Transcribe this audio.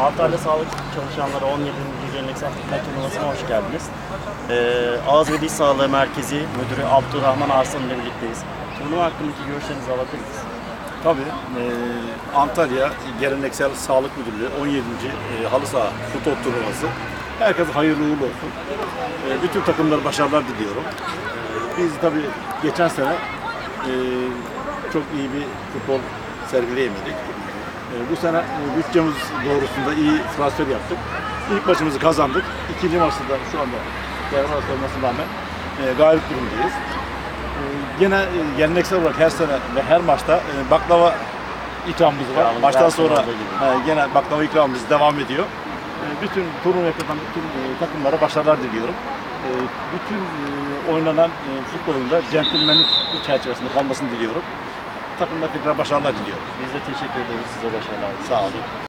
Antalya Sağlık Çalışanları 17. Geleneksel Fitness Turnuvası'na hoş geldiniz. Ee, Ağız ve Diş Sağlığı Merkezi Müdürü Abdurrahman Arslan ile birlikteyiz. Turnuva hakkındaki görüşlerinizi alabilir miyiz? Tabii. e, Antalya Geleneksel Sağlık Müdürlüğü 17. e, Halı Saha Futbol Turnuvası. Herkese hayırlı uğurlu olsun. E, bütün takımlara başarılar diliyorum. E, biz tabii geçen sene e, çok iyi bir futbol sergileyemedik. E, bu sene e, bütçemiz doğrusunda iyi transfer yaptık. İlk maçımızı kazandık. İkinci maçta da şu anda devre arası olmasına rağmen e, galip durumdayız. Ee, Gene e, geleneksel olarak her sene ve her maçta baklava ikramımız var. İkramımız Maçtan sonra gene baklava ikramımız devam ediyor. Bütün turnuvaya katılan bütün takımlara başarılar diliyorum. Bütün oynanan futbolunda centilmenlik çerçevesinde kalmasını diliyorum. Takımlara tekrar başarılar diliyorum. Biz de teşekkür ederiz size başarılar. Sağ olun.